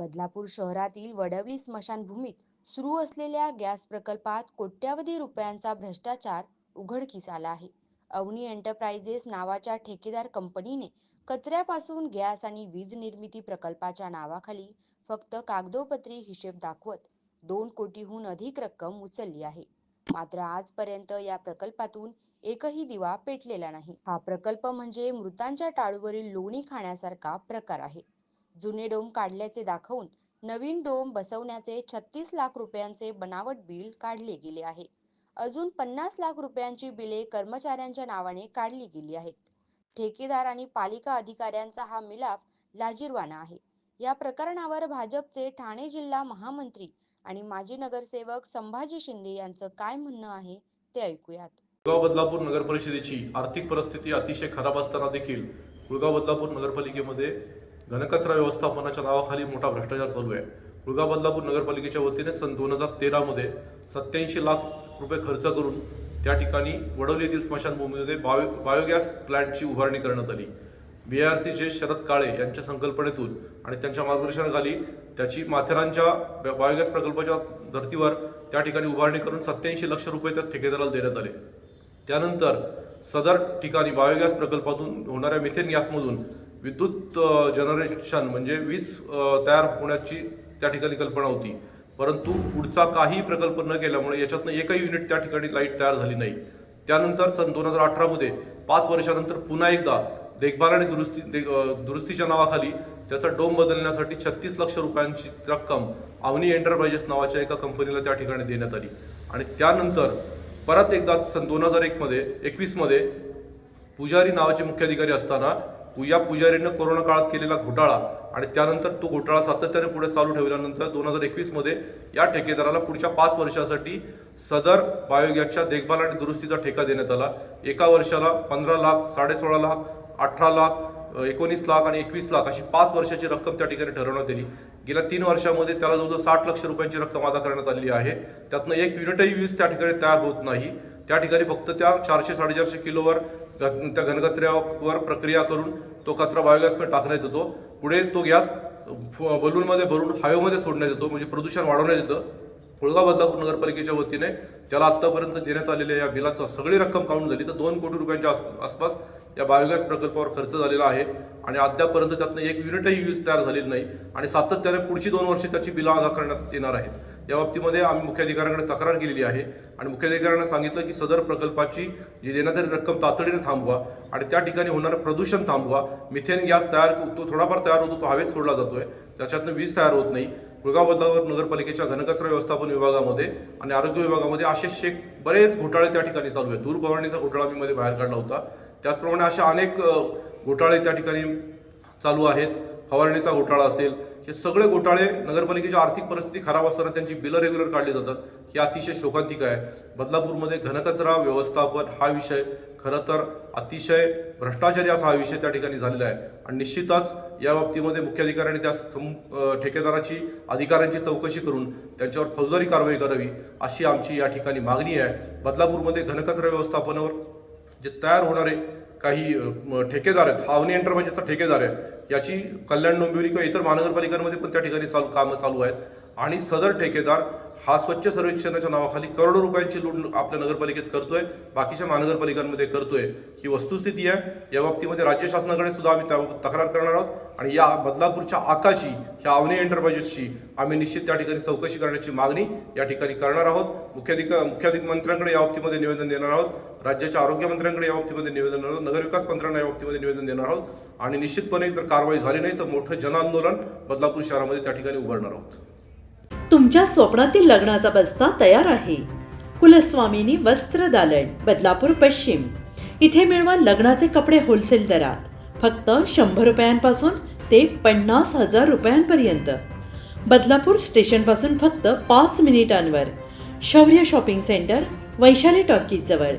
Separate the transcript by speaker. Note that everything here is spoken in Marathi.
Speaker 1: बदलापूर शहरातील वडवली स्मशानभूमीत सुरू असलेल्या गॅस प्रकल्पात कोट्यावधी रुपयांचा भ्रष्टाचार उघडकीस आला आहे. अवनी एंटरप्राइजेस नावाच्या ठेकेदार कंपनीने कचऱ्यापासून गॅस आणि वीज निर्मिती प्रकल्पाच्या नावाखाली फक्त कागदोपत्री हिशेब दाखवत दोन कोटीहून अधिक रक्कम उचलली आहे. मात्र आजपर्यंत या प्रकल्पातून एकही दिवा पेटलेला नाही. हा प्रकल्प म्हणजे मृतांच्या टाळूवरील लोणी खाण्यासारखा प्रकार आहे. जुने डोम काढल्याचे दाखवून नवीन डोम बसवण्याचे छत्तीस लाख रुपयांचे बनावट बिल काढले गेले आहे. अजून पन्नास लाख रुपयांची बिले कर्मचाऱ्यांच्या नावाने काढली गेली आहेत. ठेकेदार आणि पालिका अधिकाऱ्यांचा हा मिलाफ लाजीरवाणा आहे. या प्रकरणावर भाजपचे ठाणे जिल्हा महामंत्री आणि माजी नगरसेवक संभाजी शिंदे यांचं काय म्हणणं आहे ते ऐकूयात.
Speaker 2: कुळगाव बदलापूर नगर परिषदेची आर्थिक परिस्थिती अतिशय खराब असताना देखील कुळगाव बदलापूर नगरपालिकेमध्ये घनकचरा व्यवस्थापनाच्या नावाखाली मोठा भ्रष्टाचार चालू आहे. कुळगाव बदलापूर नगरपालिकेच्या वतीने सन दोन हजार तेरामध्ये सत्याऐंशी लाख रुपये खर्च करून त्या ठिकाणी वडवली येथील स्मशानभूमीमध्ये बायो बायोगॅस प्लॅन्टची उभारणी करण्यात आली. बी आर सीचे शरद काळे यांच्या संकल्पनेतून आणि त्यांच्या मार्गदर्शनाखाली त्याची माथेरानच्या बायोगॅस प्रकल्पाच्या धर्तीवर त्या ठिकाणी उभारणी करून सत्याऐंशी लक्ष रुपये त्या ठेकेदाराला देण्यात आले. त्यानंतर सदर ठिकाणी बायोगॅस प्रकल्पातून होणाऱ्या मिथेन गॅसमधून विद्युत जनरेशन म्हणजे वीज तयार होण्याची त्या ठिकाणी कल्पना होती. परंतु पुढचा काही प्रकल्प न केल्यामुळे याच्यातनं एकही युनिट त्या ठिकाणी लाइट तयार झाली नाही. त्यानंतर सन दोन हजार अठरामध्ये पाच वर्षानंतर पुन्हा एकदा देखभाल आणि दुरुस्ती दे- दुरुस्तीच्या नावाखाली त्याचा डोम बदलण्यासाठी छत्तीस लक्ष रुपयांची रक्कम अवनी एंटरप्राइजेस नावाच्या एका कंपनीला त्या ठिकाणी देण्यात आली. आणि त्यानंतर परत एकदा सन दोन हजार एकमध्ये एकवीसमध्ये पुजारी नावाचे मुख्य अधिकारी असताना पूजा या पुजारीनं कोरोना काळात केलेला घोटाळा आणि त्यानंतर तो घोटाळा सातत्याने पुढे चालू ठेवल्यानंतर दोन हजार एकवीसमध्ये या ठेकेदाराला पुढच्या पाच वर्षासाठी सदर बायोगॅसच्या देखभाल आणि दुरुस्तीचा ठेका देण्यात आला. एका वर्षाला पंधरा लाख साडेसोळा लाख अठरा लाख एकोणीस लाख आणि एकवीस लाख अशी पाच वर्षाची रक्कम त्या ठिकाणी ठरवण्यात आली. गेल्या तीन वर्षामध्ये त्याला जवळजवळ साठ लक्ष रुपयांची रक्कम अदा करण्यात आलेली आहे. त्यातनं एक युनिटही वीज त्या ठिकाणी तयार होत नाही. त्या ठिकाणी फक्त त्या चारशे साडेचारशे किलोवर त्या घनकचऱ्यावर प्रक्रिया करून तो कचरा बायोगॅसमध्ये टाकण्यात येतो. पुढे तो गॅस बलूनमध्ये भरून हायवेमध्ये सोडण्यात येतो म्हणजे प्रदूषण वाढवण्यात येतं. कोळगाव बदलापूर नगरपालिकेच्या वतीने त्याला आत्तापर्यंत देण्यात आलेल्या या बिलाचा सगळी रक्कम काढून झाली तर दोन कोटी रुपयांच्या आस- आसपास या बायोगॅस प्रकल्पावर खर्च झालेला आहे. आणि अद्यापर्यंत त्यातनं एक युनिटही यूज तयार झालेली नाही. आणि सातत्याने पुढची दोन वर्षे त्याची बिलं अदा करण्यात येणार आहेत. या बाबतीमध्ये आम्ही मुख्याधिकाऱ्यांकडे तक्रार केलेली आहे. आणि मुख्याधिकाऱ्यांना सांगितलं की सदर प्रकल्पाची जी देण्यात रक्कम तातडीने थांबवा आणि त्या ठिकाणी होणारं प्रदूषण थांबवा. मिथेन गॅस तयार तो थोडाफार तयार होतो तो हवेत सोडला जातोय. त्याच्यातनं वीज तयार होत नाही. कुळगाव बदलावर नगरपालिकेच्या घनकचरा व्यवस्थापन विभागामध्ये आणि आरोग्य विभागामध्ये असे शेक बरेच घोटाळे त्या ठिकाणी चालू आहेत. दूरपवारणीचा घोटाळा मी मध्ये बाहेर काढला होता. त्याचप्रमाणे अशा अनेक घोटाळे त्या ठिकाणी चालू आहेत. फवारणीचा घोटाळा असेल हे सगळे घोटाळे नगरपालिकेची आर्थिक परिस्थिती खराब असताना त्यांची बिलं रेग्युलर काढली जातात ही अतिशय शोकांतिक आहे. बदलापूरमध्ये घनकचरा व्यवस्थापन हा विषय खरं तर अतिशय भ्रष्टाचारी असा हा विषय त्या ठिकाणी झालेला आहे. आणि निश्चितच या बाबतीमध्ये मुख्याधिकाऱ्यांनी त्या ठेकेदाराची अधिकाऱ्यांची चौकशी करून त्यांच्यावर फौजदारी कारवाई करावी अशी आमची या ठिकाणी मागणी आहे. बदलापूरमध्ये घनकचरा व्यवस्थापनावर जे तयार होणारे काही ठेकेदार आहेत. हा अवनी एंटरप्राइजेसचा ठेकेदार आहे याची कल्याण डोंबिवली किंवा इतर महानगरपालिकांमध्ये पण त्या ठिकाणी चालू कामं चालू आहेत. आणि सदर ठेकेदार हा स्वच्छ सर्वेक्षणाच्या नावाखाली करोडो रुपयांची लूट आपल्या नगरपालिकेत करतोय. बाकीच्या महानगरपालिकांमध्ये करतोय. ही वस्तुस्थिती आहे. या बाबतीमध्ये राज्य शासनाकडे सुद्धा आम्ही त्या- तक्रार करणार आहोत. आणि या बदलापूरच्या आकाची ह्या अवनी एंटरप्राइजेसची आम्ही निश्चित त्या ठिकाणी चौकशी करण्याची मागणी या ठिकाणी करणार आहोत. मुख्याधिक मुख्याधिक मंत्र्यांकडे या बाबतीमध्ये निवेदन देणार आहोत. राज्याच्या आरोग्यमंत्र्यांकडे या बाबतीमध्ये निवेदन देणार आहोत. नगरविकास मंत्र्यांना या बाबतीमध्ये निवेदन देणार आहोत. आणि निश्चितपणे जर कारवाई झाली नाही तर मोठं जनआंदोलन बदलापूर शहरामध्ये त्या ठिकाणी उभारणार आहोत.
Speaker 3: तुमच्या स्वप्नातील लग्नाचा बस्ता तयार आहे. कुलस्वामिनी वस्त्र दालन बदलापूर पश्चिम. इथे मिळवा लग्नाचे कपडे होलसेल दरात. फक्त शंभर रुपयांपासून ते पन्नास हजार रुपयांपर्यंत. बदलापूर स्टेशनपासून फक्त पाच मिनिटांवर. शौर्य शॉपिंग सेंटर वैशाली टॉकीजजवळ.